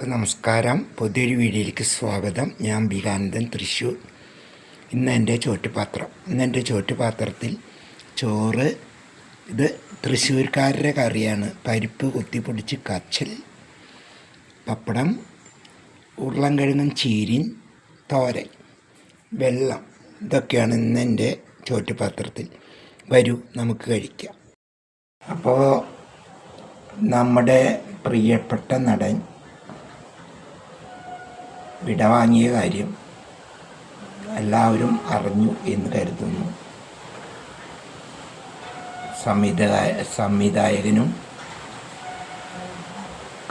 എല്ലാവർക്കും നമസ്കാരം. പുതിയൊരു വീഡിയോയിലേക്ക് സ്വാഗതം. ഞാൻ ബികാനന്ദൻ തൃശ്ശൂർ. ഇന്ന് എന്റെ ചോറ്റുപാത്രം. ഇന്ന് എന്റെ ചോറ്റുപാത്രത്തിൽ ചോറ് ഇത് തൃശ്ശൂർക്കാരുടെ കറിയാണ്. പരിപ്പ് കുത്തിപ്പൊടിച്ച് കച്ചൽ പപ്പടം ഉരുളൻകിഴങ്ങും ചീരിൻ തോരൻ വെള്ളം. ഇതൊക്കെയാണ് ഇന്ന് എന്റെ ചോറ്റുപാത്രത്തിൽ. വരൂ നമുക്ക് കഴിക്കാം. അപ്പോൾ നമ്മുടെ പ്രിയപ്പെട്ട നടൻ വിടവാങ്ങിയ കാര്യം എല്ലാവരും അറിഞ്ഞു എന്ന് കരുതുന്നു. സംവിധായ സംവിധായകനും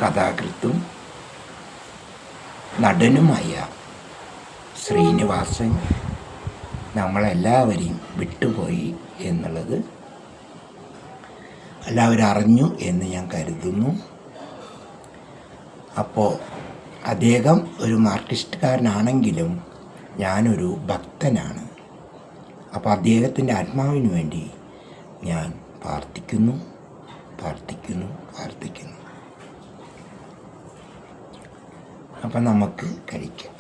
കഥാകൃത്തും നടനുമായ ശ്രീനിവാസൻ നമ്മളെല്ലാവരെയും വിട്ടുപോയി എന്നുള്ളത് എല്ലാവരും അറിഞ്ഞു എന്ന് ഞാൻ കരുതുന്നു. അപ്പോൾ അദ്ദേഹം ഒരു മാർക്കിസ്റ്റുകാരനാണെങ്കിലും ഞാനൊരു ഭക്തനാണ്. അപ്പോൾ അദ്ദേഹത്തിന്റെ ആത്മാവിന് വേണ്ടി ഞാൻ പ്രാർത്ഥിക്കുന്നു പ്രാർത്ഥിക്കുന്നു പ്രാർത്ഥിക്കുന്നു. അപ്പം നമുക്ക് കഴിക്കാം.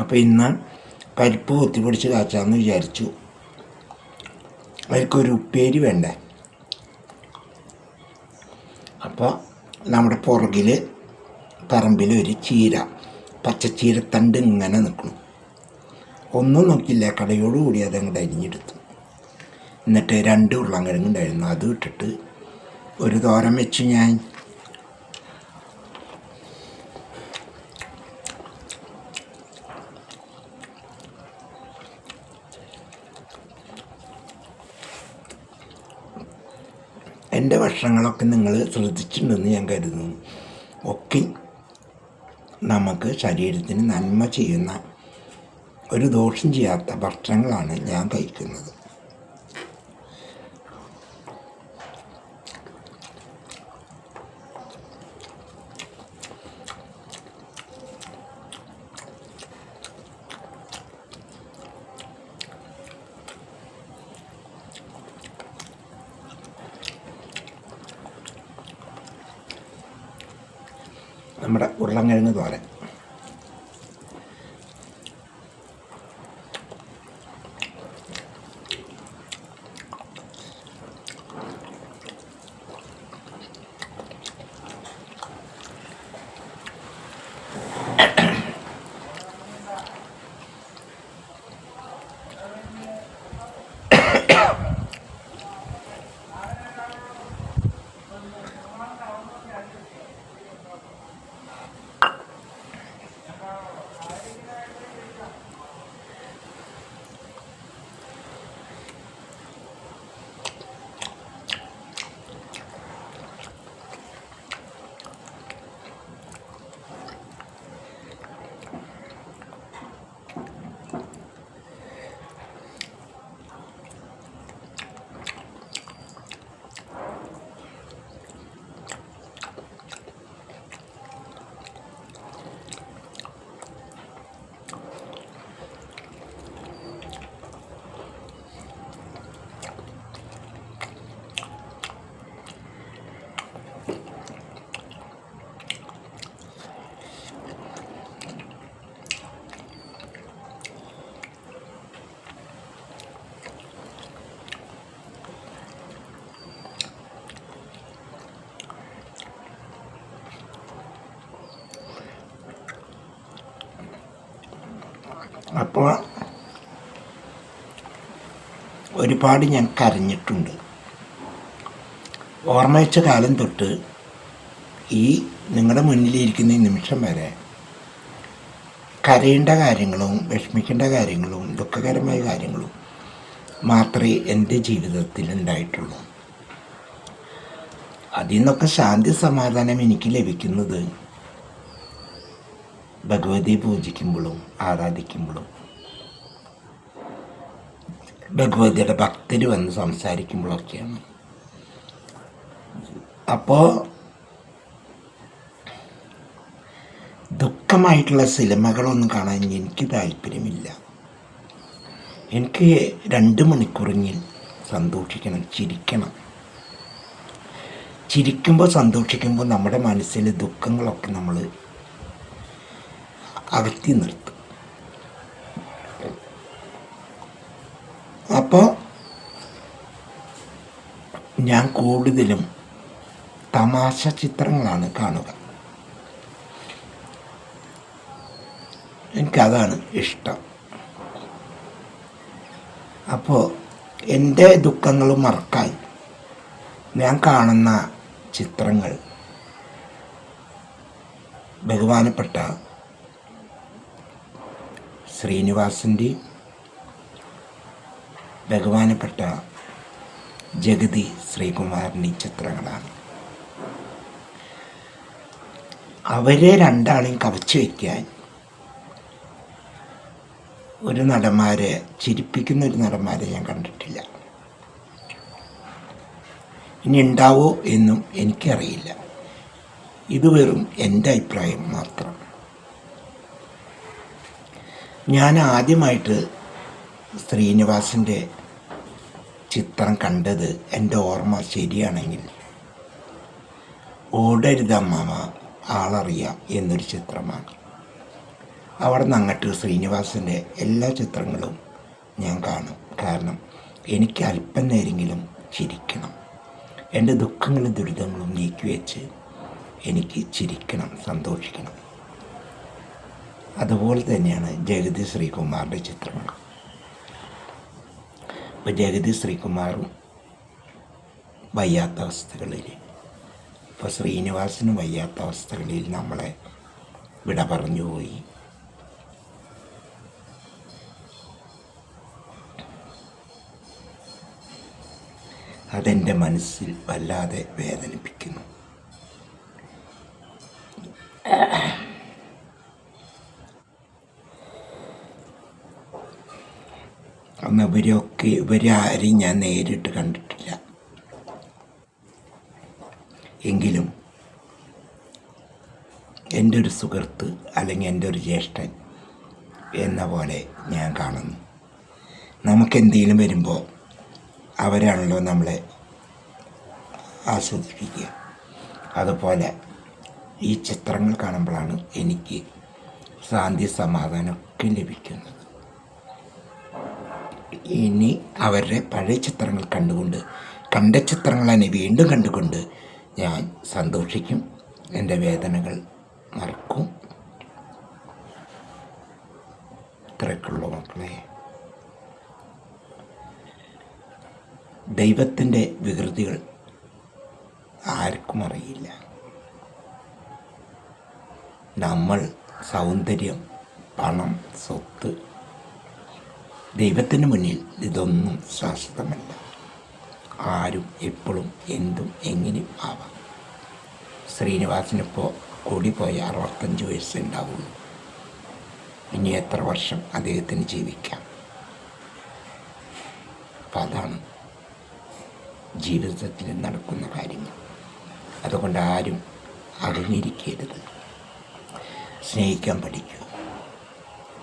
അപ്പോൾ ഇന്ന് പരിപ്പ് കൊത്തി പിടിച്ച് കാച്ചാന്ന് വിചാരിച്ചു. അതിൽക്കൊരു ഉപ്പേരി വേണ്ടേ? അപ്പോൾ നമ്മുടെ പുറകിൽ പറമ്പിൽ ഒരു ചീര പച്ചച്ചീരത്തണ്ട് ഇങ്ങനെ നിൽക്കണം ഒന്നും നോക്കില്ല കടയോടുകൂടി അതങ്ങോട്ട് അരിഞ്ഞെടുത്തു. എന്നിട്ട് രണ്ട് ഉരുളൻകിഴങ്ങുണ്ടായിരുന്നു അത് ഇട്ടിട്ട് ഒരു തോരൻ വെച്ച് ഞാൻ. എന്റെ ഭക്ഷണങ്ങളൊക്കെ നിങ്ങൾ ശ്രദ്ധിച്ചിട്ടുണ്ടെന്ന് ഞാൻ കരുതുന്നു. ഒക്കെ നമുക്ക് ശരീരത്തിന് നന്മ ചെയ്യുന്ന ഒരു ദോഷം ചെയ്യാത്ത ഭക്ഷണങ്ങളാണ് ഞാൻ കഴിക്കുന്നത്. നമ്മുടെ ഉരുളങ്കിഴങ്ങ് തോരൻ. അപ്പോൾ ഒരുപാട് ഞാൻ കരഞ്ഞിട്ടുണ്ട്. ഓർമ്മ വെച്ച കാലം തൊട്ട് ഈ നിങ്ങളുടെ മുന്നിലിരിക്കുന്ന ഈ നിമിഷം വരെ കരയേണ്ട കാര്യങ്ങളും വിഷമിക്കേണ്ട കാര്യങ്ങളും ദുഃഖകരമായ കാര്യങ്ങളും മാത്രമേ എന്റെ ജീവിതത്തിൽ ഉണ്ടായിട്ടുള്ളൂ. അതിൽ നിന്നൊക്കെ ശാന്തി സമാധാനം എനിക്ക് ലഭിക്കുന്നത് ഭഗവതിയെ പൂജിക്കുമ്പോഴും ആരാധിക്കുമ്പോഴും. ഭഗവതിയുടെ ഭക്തർ വന്ന് സംസാരിക്കുമ്പോഴൊക്കെയാണ്. അപ്പോൾ ദുഃഖമായിട്ടുള്ള സിനിമകളൊന്നും കാണാൻ എനിക്ക് താല്പര്യമില്ല. എനിക്ക് രണ്ട് മണിക്കൂറിങ്ങിൽ സന്തോഷിക്കണം ചിരിക്കണം. ചിരിക്കുമ്പോൾ സന്തോഷിക്കുമ്പോൾ നമ്മുടെ മനസ്സിലെ ദുഃഖങ്ങളൊക്കെ നമ്മൾ അകറ്റി നിർത്തും. അപ്പോൾ ഞാൻ കൂടുതലും തമാശ ചിത്രങ്ങളാണ് കാണുക. എനിക്കതാണ് ഇഷ്ടം. അപ്പോൾ എന്റെ ദുഃഖങ്ങൾ മറക്കാൻ ഞാൻ കാണുന്ന ചിത്രങ്ങൾ ബഹുമാനപ്പെട്ട ശ്രീനിവാസിന്റെയും ബഹുമാനപ്പെട്ട ജഗതി ശ്രീകുമാറിന്റെ ചിത്രങ്ങളാണ്. അവരെ രണ്ടാളെയും കവച്ചു വയ്ക്കാൻ ഒരു നടന്മാരെ ചിരിപ്പിക്കുന്ന ഒരു നടന്മാരെ ഞാൻ കണ്ടിട്ടില്ല. ഇനി ഉണ്ടാവോ എന്നും എനിക്കറിയില്ല. ഇത് വെറും എന്റെ അഭിപ്രായം മാത്രം. ഞാൻ ആദ്യമായിട്ട് ശ്രീനിവാസിന്റെ ചിത്രം കണ്ടത് എന്റെ ഓർമ്മ ശരിയാണെങ്കിൽ ഓടരുതമ്മ ആളറിയാം എന്നൊരു ചിത്രമാണ്. അവിടെ നിന്ന് അങ്ങോട്ട് ശ്രീനിവാസിന്റെ എല്ലാ ചിത്രങ്ങളും ഞാൻ കാണും. കാരണം എനിക്ക് അല്പം നേരെങ്കിലും ചിരിക്കണം. എന്റെ ദുഃഖങ്ങളും ദുരിതങ്ങളും നീക്കി വെച്ച് എനിക്ക് ചിരിക്കണം സന്തോഷിക്കണം. അതുപോലെ തന്നെയാണ് ജഗതി ശ്രീകുമാറിന്റെ ചിത്രങ്ങൾ ഇപ്പോൾ ജഗതി ശ്രീകുമാറും വയ്യാത്ത അവസ്ഥകളിൽ ഇപ്പോൾ ശ്രീനിവാസിനും വയ്യാത്ത അവസ്ഥകളിൽ നമ്മളെ വിട പറഞ്ഞു പോയി. അതെന്റെ മനസ്സിൽ വല്ലാതെ വേദനിപ്പിക്കുന്നു. അന്ന് ഇവരൊക്കെ ഇവരാരും ഞാൻ നേരിട്ട് കണ്ടിട്ടില്ല. എങ്കിലും എന്റെ ഒരു സുഹൃത്ത് അല്ലെങ്കിൽ എന്റെ ഒരു ജ്യേഷ്ഠൻ എന്ന പോലെ ഞാൻ കാണുന്നു. നമുക്കെന്തെങ്കിലും വരുമ്പോൾ അവരാണല്ലോ നമ്മളെ ആസ്വദിപ്പിക്കുക. അതുപോലെ ഈ ചിത്രങ്ങൾ കാണുമ്പോഴാണ് എനിക്ക് ശാന്തി സമാധാനമൊക്കെ ലഭിക്കുന്നത്. ഇനി അവരുടെ പഴയ ചിത്രങ്ങൾ കണ്ടുകൊണ്ട് കണ്ട ചിത്രങ്ങൾ തന്നെ വീണ്ടും കണ്ടുകൊണ്ട് ഞാൻ സന്തോഷിക്കും. എന്റെ വേദനകൾ മറക്കും. ഇത്രയൊക്കെയുള്ള മക്കളെ. ദൈവത്തിന്റെ വികൃതികൾ ആർക്കും അറിയില്ല. നമ്മൾ സൗന്ദര്യം പണം സ്വത്ത് ദൈവത്തിന് മുന്നിൽ ഇതൊന്നും ശാശ്വതമല്ല. ആരും എപ്പോഴും എന്തും എങ്ങനെയും ആവാം. ശ്രീനിവാസിനിപ്പോൾ കൂടിപ്പോയ അറുപത്തഞ്ച് വയസ്സേ ഉണ്ടാവുള്ളൂ. ഇനി എത്ര വർഷം അദ്ദേഹത്തിന് ജീവിക്കാം? അപ്പം അതാണ് ജീവിതത്തിൽ നടക്കുന്ന കാര്യങ്ങൾ. അതുകൊണ്ട് ആരും അറിഞ്ഞിരിക്കരുത് സ്നേഹിക്കാൻ പഠിക്കൂ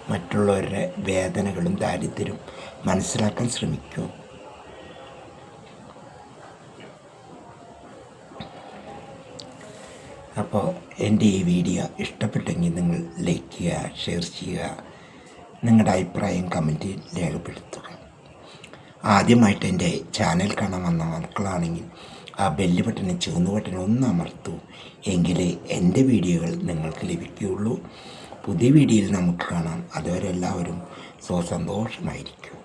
മറ്റുള്ളവരുടെ വേദനകളും ദാരിദ്ര്യവും മനസ്സിലാക്കാൻ ശ്രമിക്കൂ. അപ്പോൾ എന്റെ ഈ വീഡിയോ ഇഷ്ടപ്പെട്ടെങ്കിൽ നിങ്ങൾ ലൈക്ക് ചെയ്യുക ഷെയർ ചെയ്യുക നിങ്ങളുടെ അഭിപ്രായം കമന്റിൽ രേഖപ്പെടുത്തുക. ആദ്യമായിട്ട് എന്റെ ചാനൽ കാണാൻ വന്ന മക്കളാണെങ്കിൽ ആ ബെല്ല് ബട്ടൺ ചുവന്ന ബട്ടനെ ഒന്ന് അമർത്തൂ. എങ്കിലേ എന്റെ വീഡിയോകൾ നിങ്ങൾക്ക് ലഭിക്കുകയുള്ളൂ. പുതിയ വീഡിയോയിൽ നമുക്ക് കാണാം. അതുവരെ എല്ലാവരും സ്വസന്തോഷമായിരിക്കും.